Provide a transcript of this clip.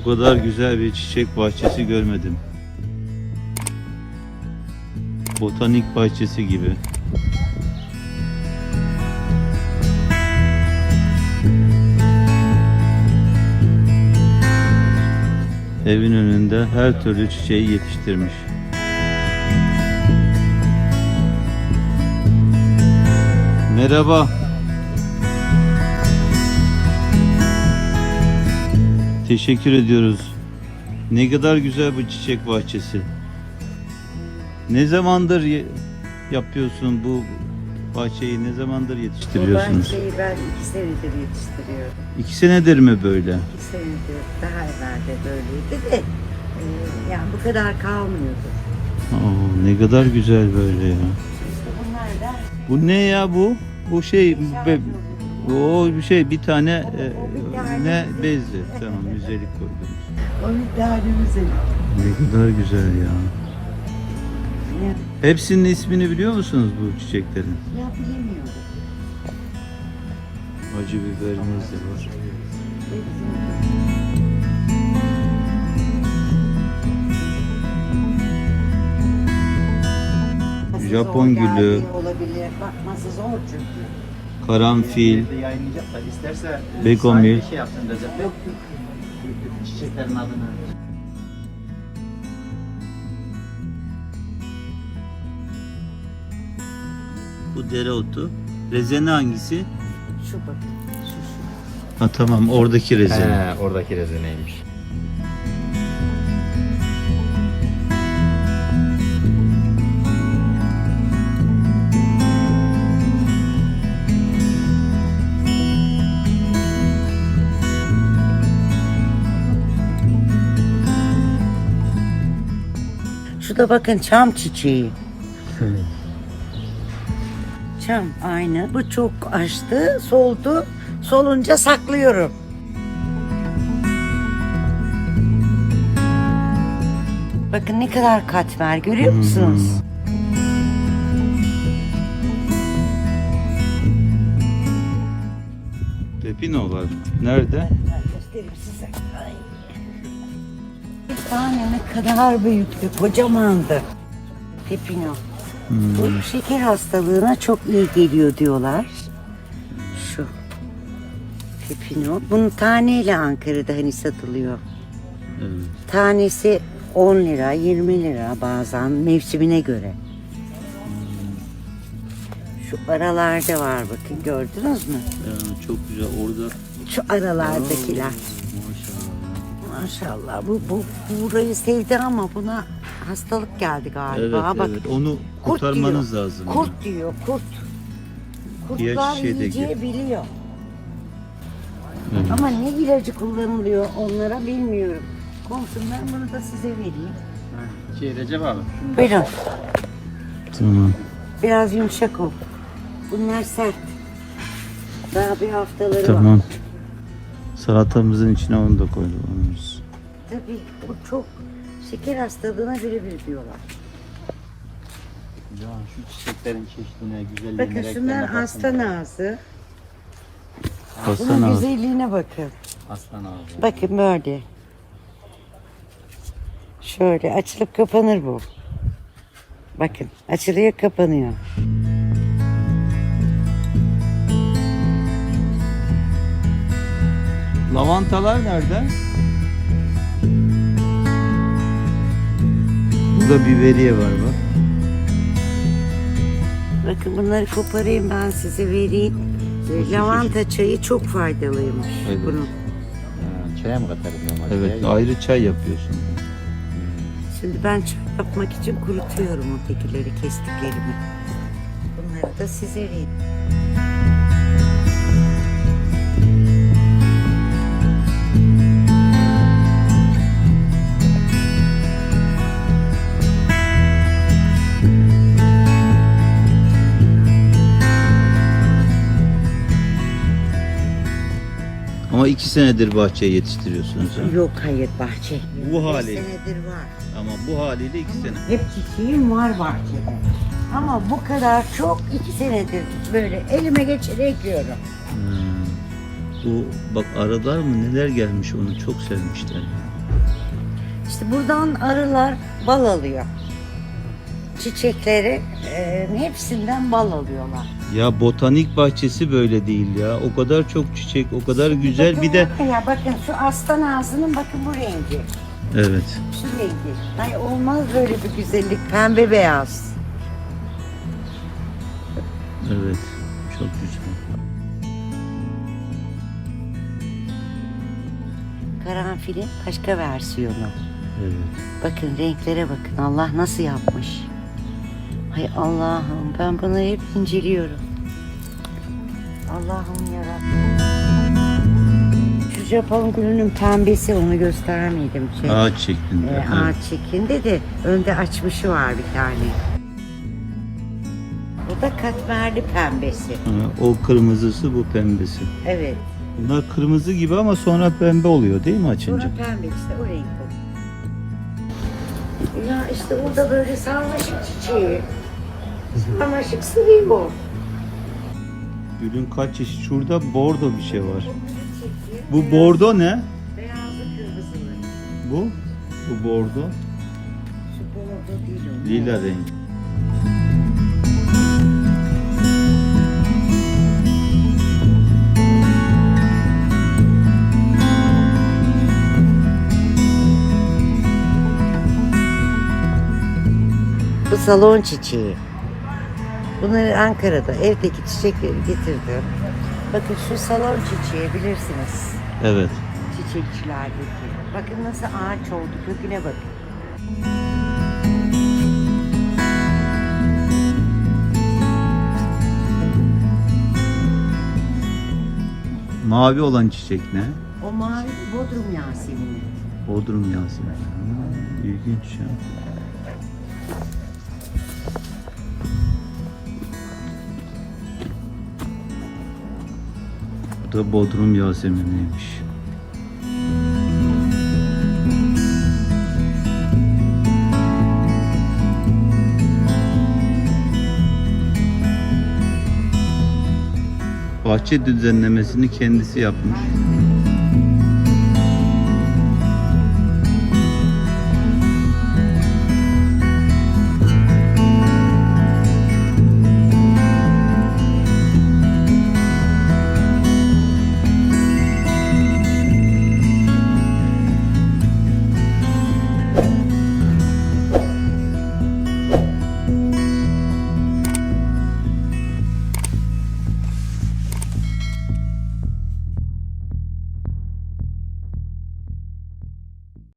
Bu kadar güzel bir çiçek bahçesi görmedim. Botanik bahçesi gibi. Evin önünde her türlü çiçeği yetiştirmiş. Merhaba. Teşekkür ediyoruz. Ne kadar güzel bu çiçek bahçesi. Ne zamandır yapıyorsun bu bahçeyi? Ne zamandır Bu yetiştiriyorsunuz? bahçeyi ben iki senedir yetiştiriyorum. İki senedir mi böyle? İki senedir daha evvel de böyleydi de e, yani bu kadar kalmıyordu. Oo, ne kadar güzel böyle ya. İşte bunlar da Bu ne ya bu? Bu şey be, o bir şey bir tane e, ne bezli. Tamam güzellik koydunuz. o bir tane güzel. Ne kadar güzel ya. Hepsinin ismini biliyor musunuz bu çiçeklerin? ya bilemiyorum. Acı biberimiz de var. Japon zor gülü. geldiği Olabilir. Bakması zor çünkü. Karanfil. Filmde yayınlayacaklar. İsterse Begonvil. sahibi şey yapsın Recep Bey. Çiçeklerin adını. Bu dereotu. Rezene hangisi? Şu bakın. Şu şu. Ha tamam oradaki rezene. He, oradaki rezineymiş. Da bakın çam çiçeği. Çam aynı. Bu çok açtı, soldu. Solunca saklıyorum. Bakın ne kadar kat var görüyor musunuz? Pepino var. Nerede? Ben göstereyim size. Ay. Tane ne kadar büyüktü, kocamandı. Pepino. Bu şeker hastalığına çok iyi geliyor diyorlar. Şu. Pepino. Bunun taneyle Ankara'da hani satılıyor. Evet. Tanesi 10 lira, 20 lira bazen mevsimine göre. Şu aralarda var bakın gördünüz mü? Ya, çok güzel orada. Şu aralardakiler. Maşallah. Maşallah bu, bu burayı sevdi ama buna hastalık geldi galiba. Evet, Bak evet. Onu kurt kurtarmanız diyor. lazım. Kurt diyor kurt. Diğer Kurtlar de yiyeceği gir. biliyor. Evet. Ama ne ilacı kullanılıyor onlara bilmiyorum. Komşum ben bunu da size vereyim. Şey Recep abi. Buyurun. Tamam. Biraz yumuşak ol. Bunlar sert. Daha bir haftaları var. Tamam. Salatamızın içine onu da koyduk. Tabii bu çok şeker hastalığına birebir diyorlar. Ya şu çiçeklerin çeşidine, güzelliğine, Bakın şunlar renklerine aslan ağzı. Aslan Bunun ağzı. güzelliğine bakın. Aslan ağzı. Bakın böyle. Şöyle açılıp kapanır bu. Bakın açılıyor kapanıyor. Lavantalar nerede? Burada biberiye var bak. Bakın bunları koparayım ben size vereyim. Ee, Lavanta çayı çok faydalıymış Evet. bunun. Ha, çaya mı katarız normalde? Evet Çaya- ayrı çay yapıyorsun. Şimdi ben çay yapmak için kurutuyorum ötekileri kestiklerimi. Bunları da size vereyim. Ama iki senedir bahçeyi yetiştiriyorsunuz. ha? Yok hayır bahçe. Bu Beş hali. senedir var. Ama bu haliyle iki sene. Hep çiçeğim var bahçede. Ama bu kadar çok iki senedir böyle elime geçirip ekiyorum. Hmm. Bu bak arılar mı neler gelmiş onu çok sevmişler. İşte buradan arılar bal alıyor. Çiçekleri e, hepsinden bal alıyorlar. Ya botanik bahçesi böyle değil ya. O kadar çok çiçek, o kadar güzel. Bakın Bir de bakın ya bakın şu aslan ağzının bakın bu rengi. evet. Şu rengi. Ay olmaz böyle bir güzellik. Pembe beyaz. Evet. Çok güzel. Karanfilin başka versiyonu. Evet. Bakın renklere bakın. Allah nasıl yapmış. Hay Allah'ım ben bunları hep inceliyorum. Allah'ım yarabbim. Şu Japon gülünün pembesi onu göstermedim. Şey, Ağaç şeklinde. e, ağaç şeklinde de önde açmışı var bir tane. Bu da katmerli pembesi. Ha, o kırmızısı, bu pembesi. Evet. Bunlar kırmızı gibi ama sonra pembe oluyor değil mi Sonra açınca? pembe işte o renk o. Ya işte burada böyle sarmaşık çiçeği. Sarmaşık sıvıyor. Gülün kaç çeşit? Şurada bordo bir şey var. Bu bordo ne? Beyazlı kırmızılı. Bu? Bu bordo. Şu bordo değil o. Lila renk. Bu salon çiçeği. Bunları Ankara'da evdeki çiçekleri getirdim. Bakın şu salon çiçeği bilirsiniz. Evet. Çiçekçilerdeki. Bakın nasıl ağaç oldu köküne bakın. Mavi olan çiçek ne? O mavi Bodrum Yasemini. Bodrum Yasemin. Ha, İlginç ya. Da Bodrum Yasemin'iymiş. Bahçe düzenlemesini kendisi yapmış.